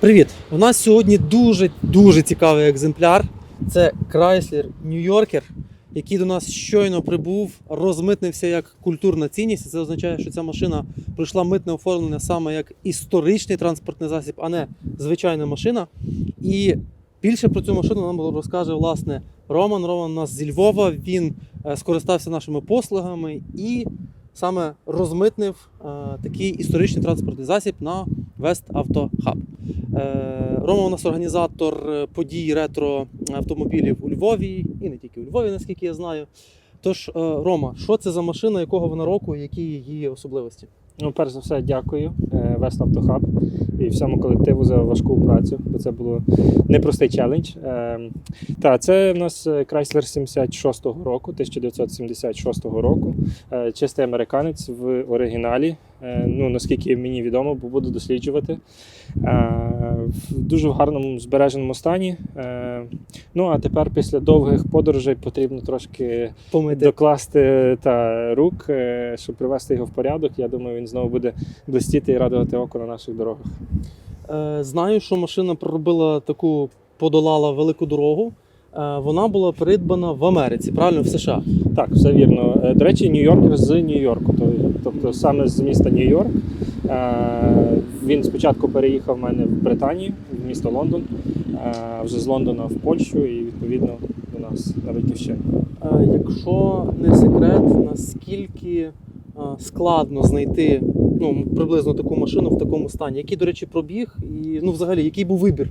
Привіт! У нас сьогодні дуже дуже цікавий екземпляр. Це Chrysler New Yorker, який до нас щойно прибув, розмитнився як культурна цінність. Це означає, що ця машина пройшла митне оформлення саме як історичний транспортний засіб, а не звичайна машина. І більше про цю машину нам розкаже власне Роман. Роман у нас зі Львова. Він е, скористався нашими послугами і саме розмитнив е, такий історичний транспортний засіб на Hub. Е, Рома у нас організатор е, подій ретро автомобілів у Львові і не тільки у Львові, наскільки я знаю. Тож, е, Рома, що це за машина, якого вона року, які її особливості? Ну, перш за все, дякую е, Автохаб і всьому колективу за важку працю, бо це було непростий челендж. Е, Та це в нас Chrysler 76-го року, 1976 року. Е, Чистий американець в оригіналі. Е, Ну, наскільки мені відомо, бо буду досліджувати. Е, В дуже в гарному збереженому стані. Е, Ну а тепер після довгих подорожей потрібно трошки Помити. докласти та рук, щоб привести його в порядок. Я думаю, він знову буде блистіти і радувати око на наших дорогах. Знаю, що машина проробила таку, подолала велику дорогу. Вона була придбана в Америці, правильно, в США. Так, все вірно. До речі, Нью-Йоркер з Нью-Йорку, тобто саме з міста Нью-Йорк. Е, Він спочатку переїхав в мене в Британію, в місто Лондон, а вже з Лондона в Польщу і відповідно до нас на батьківщину. Е, Якщо не секрет, наскільки е, складно знайти ну, приблизно таку машину в такому стані? Який, до речі, пробіг, і ну, взагалі, який був вибір?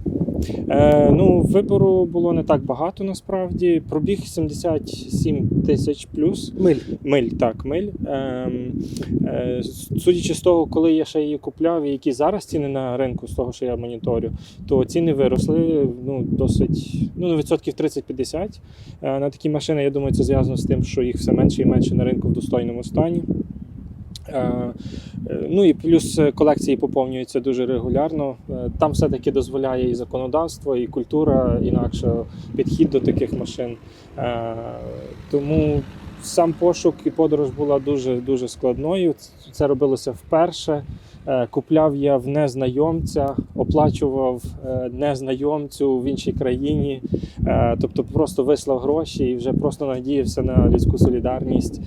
Е, ну, вибору було не так багато насправді. Пробіг 77 тисяч плюс. Миль. Миль, так, миль. Ем, е, судячи з того, коли я ще її купляв, і які зараз ціни на ринку, з того, що я моніторю, то ціни виросли ну, досить ну, на відсотків 30-50. Е, на такі машини, я думаю, це зв'язано з тим, що їх все менше і менше на ринку в достойному стані. Е, е, Ну і плюс е, колекції поповнюються дуже регулярно. Там все-таки дозволяє і законодавство, і культура, інакше підхід до таких машин. Тому сам пошук і подорож була дуже дуже складною. Це робилося вперше. Е, Купляв я в незнайомця, оплачував е, незнайомцю в іншій країні, Е, тобто просто вислав гроші і вже просто надіявся на людську солідарність.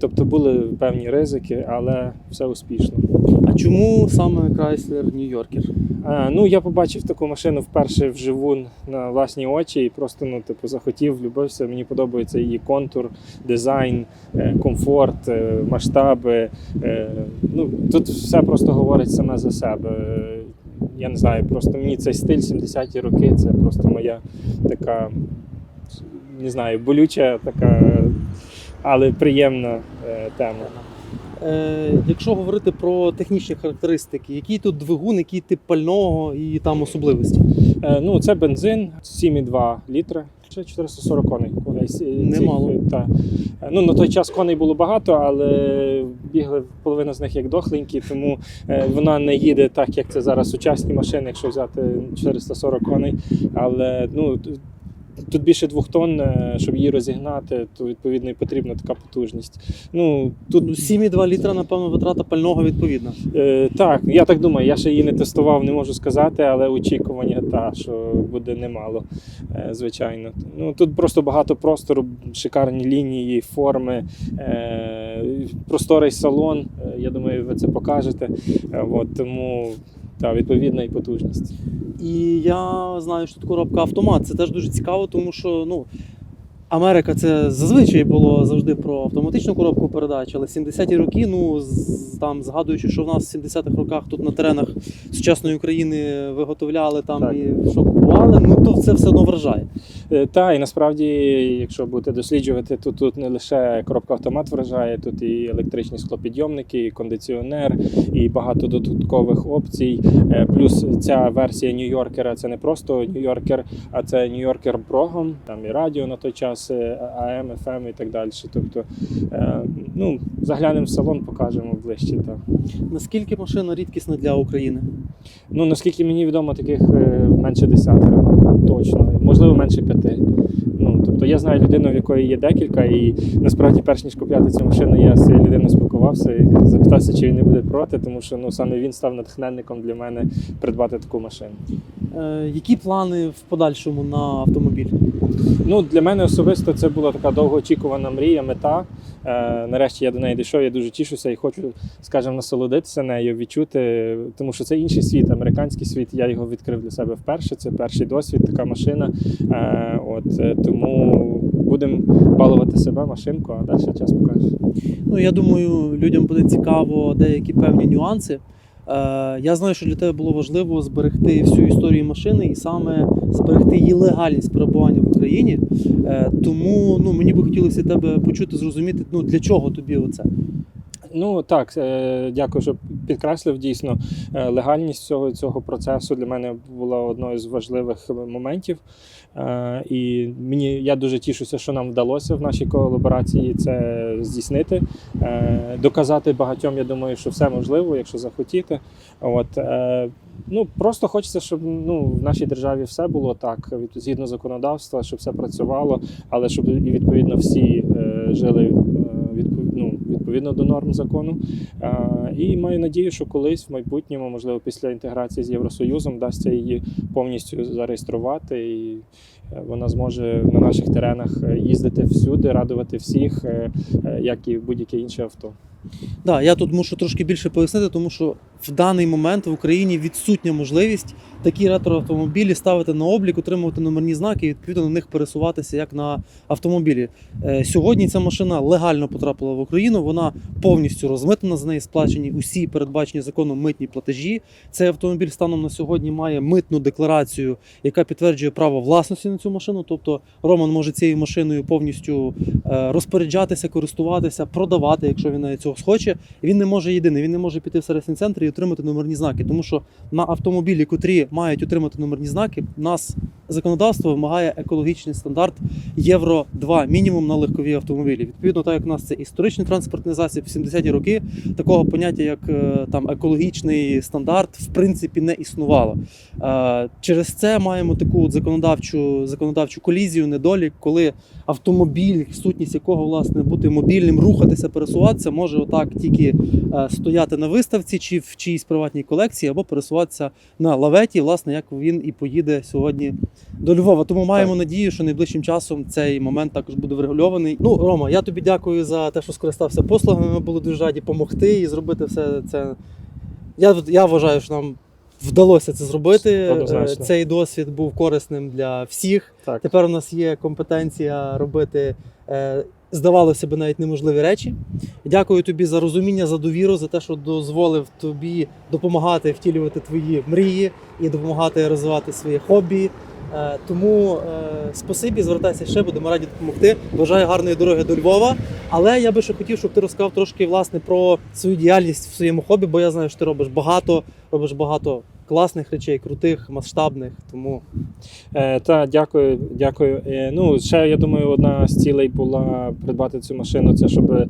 Тобто були певні ризики, але все успішно. А чому саме New Yorker? Е, Ну, я побачив таку машину вперше вживу на власні очі і просто ну, типу, захотів, влюбився. Мені подобається її контур, дизайн, е, комфорт, е, масштаби. Ну, тут все просто говорить саме за себе. Я не знаю, просто мені цей стиль 70-ті роки це просто моя така, не знаю, болюча така, але приємна тема. Е, якщо говорити про технічні характеристики, який тут двигун, який тип пального і там особливості? Е, Ну, це бензин 7,2 літри. Це 440 коней. Немало. Та. Е, Ну, на той час коней було багато, але бігли половина з них як дохленькі, тому вона не їде так, як це зараз сучасні машини, якщо взяти 440 коней. Але ну, тут більше двох тонн, е, щоб її розігнати, то відповідно і потрібна така потужність. Ну, тут Ну, 7,2 літра, напевно, витрата пального відповідна. Е, так, я так думаю. Я ще її не тестував, не можу сказати, але очікування та, що буде немало, е, звичайно. Ну тут просто багато простору, шикарні лінії, форми, е, просторий салон. Е, я думаю, ви це покажете. Е, от, тому та, відповідна і потужність. І я знаю, що тут коробка автомат. Це теж дуже цікаво, тому що ну, Америка це зазвичай було завжди про автоматичну коробку передач, але 70-ті роки, ну там згадуючи, що в нас в 70-х роках тут на теренах сучасної України виготовляли там Так. і що купували, ну то це все одно вражає. Е, Та і насправді, якщо будете досліджувати, то тут не лише коробка автомат вражає, тут і електричні склопідйомники, і кондиціонер, і багато додаткових опцій. Е, Плюс ця версія Нью-Йоркера це не просто Нью-Йоркер, а це Нью-Йоркер Прогом, там і радіо на той час, е, АМ, ФМ і так далі. Тобто, ну, заглянемо в салон, покажемо ближче. Так. Наскільки машина рідкісна для України? Ну, наскільки мені відомо, таких е, менше десятка, точно. Можливо, менше п'яти. Ну, Ну, тобто я знаю людину, в якої є декілька, і насправді, перш ніж купляти цю машину, я з цією людиною спілкувався і запитався, чи він не буде проти, тому що ну, саме він став натхненником для мене придбати таку машину. Е, які плани в подальшому на автомобіль? Ну, для мене особисто це була така довгоочікувана мрія, мета. Е, нарешті я до неї дійшов, я дуже тішуся і хочу, скажімо, насолодитися нею, відчути, тому що це інший світ, американський світ. Я його відкрив для себе вперше. Це перший досвід, така машина. Е, от, е, тому будемо балувати себе машинку, а далі час покаже. Ну, я думаю, людям буде цікаво деякі певні нюанси. Е, я знаю, що для тебе було важливо зберегти всю історію машини і саме зберегти її легальність перебування в Україні. Е, тому ну, мені би хотілося тебе почути, зрозуміти, ну, для чого тобі оце. Ну так, е, дякую, що підкреслив. Дійсно, е, легальність всього цього процесу для мене була одною з важливих моментів. Е, І мені я дуже тішуся, що нам вдалося в нашій колаборації це здійснити. Доказати багатьом, я думаю, що все можливо, якщо захотіти. От ну просто хочеться, щоб ну в нашій державі все було так, згідно законодавства, щоб все працювало, але щоб і відповідно всі жили відповідно до норм закону. Е, І маю надію, що колись в майбутньому, можливо, після інтеграції з Євросоюзом, вдасться її повністю зареєструвати, і е, вона зможе на наших теренах е, їздити всюди, радувати всіх, як і будь-яке інше авто. Да, я тут мушу трошки більше пояснити, тому що в даний момент в Україні відсутня можливість такі ретроавтомобілі ставити на облік, отримувати номерні знаки і відповідно на них пересуватися як на автомобілі. Е, Сьогодні ця машина легально потрапила в Україну. Вона повністю розмитнена, за неї сплачені усі передбачені законом митні платежі. Цей автомобіль станом на сьогодні має митну декларацію, яка підтверджує право власності на цю машину. Тобто Роман може цією машиною повністю е, розпоряджатися, користуватися, продавати, якщо він навіть цього схоче. Він не може єдиний, він не може піти в сервісний центр і отримати номерні знаки, тому що на автомобілі, котрі мають отримати номерні знаки, нас законодавство вимагає екологічний стандарт Євро 2 мінімум на легкові автомобілі. Відповідно, так як у нас це історичний транспортний засіб, в 70-ті роки такого поняття, як е, там екологічний стандарт, в принципі, не існувало. Е, Через це маємо таку от законодавчу законодавчу колізію, недолік, коли автомобіль, сутність якого власне бути мобільним, рухатися, пересуватися, може отак тільки е, стояти на виставці чи в чиїсь приватній колекції, або пересуватися на лаветі, власне, як він і поїде сьогодні до Львова. Тому маємо надію, що найближчим часом цей момент також буде врегульований. Ну, Рома, я тобі дякую за те, що скористався послугами. Ми були дуже раді допомогти і зробити все це. Я, я вважаю, що нам вдалося це зробити. Однозначно. Цей досвід був корисним для всіх. Так. Тепер у нас є компетенція робити, е, здавалося б, навіть неможливі речі. Дякую тобі за розуміння, за довіру, за те, що дозволив тобі допомагати втілювати твої мрії і допомагати розвивати своє хобі. Е, Тому е, спасибі, звертайся ще, будемо раді допомогти. Бажаю гарної дороги до Львова. Але я би ще хотів, щоб ти розказав трошки власне про свою діяльність в своєму хобі, бо я знаю, що ти робиш багато, робиш багато класних речей, крутих, масштабних. Тому Е, та, дякую, дякую. Е, ну, ще я думаю, одна з цілей була придбати цю машину, це щоб т-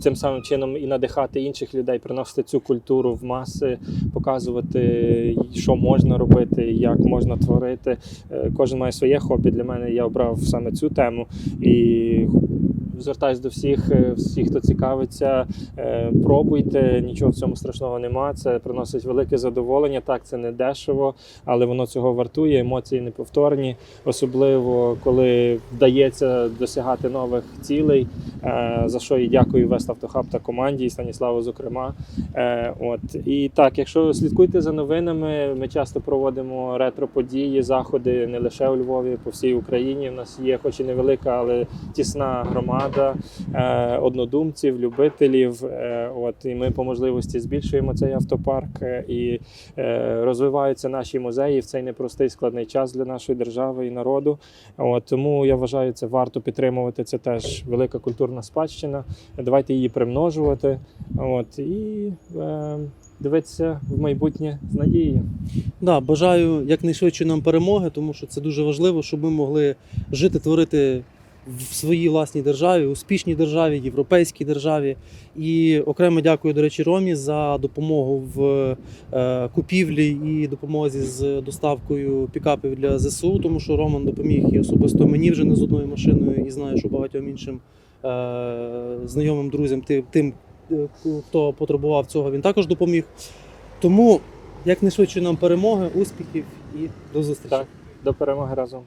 цим самим чином і надихати інших людей, приносити цю культуру в маси, показувати, що можна робити, як можна творити. Е, кожен має своє хобі. Для мене я обрав саме цю тему і. Звертаюсь до всіх, е, всіх, хто цікавиться, е, пробуйте, нічого в цьому страшного нема. Це приносить велике задоволення. Так, це не дешево, але воно цього вартує. Емоції неповторні, особливо коли вдається досягати нових цілей. е, За що і дякую Веставтохаб та команді, і Станіславу, зокрема. От і так, якщо слідкуйте за новинами, ми часто проводимо ретро-події, заходи не лише у Львові, по всій Україні. У нас є, хоч і невелика, але тісна громада е, однодумців, любителів. Е, От і ми по можливості збільшуємо цей автопарк е, і розвиваються наші музеї в цей непростий складний час для нашої держави і народу. От тому я вважаю, це варто підтримувати. Це теж велика культурна спадщина. Давайте її примножувати. От і е, дивитися в майбутнє з надією. Да, бажаю якнайшвидше нам перемоги, тому що це дуже важливо, щоб ми могли жити, творити в своїй власній державі, успішній державі, європейській державі. І окремо дякую, до речі, Ромі за допомогу в е, купівлі і допомозі з доставкою пікапів для ЗСУ, тому що Роман допоміг і особисто мені вже не з одною машиною, і знаю, що багатьом іншим е, знайомим друзям, тим, е, хто потребував цього, він також допоміг. Тому якнайшвидше нам перемоги, успіхів і до зустрічі. Так. До перемоги разом.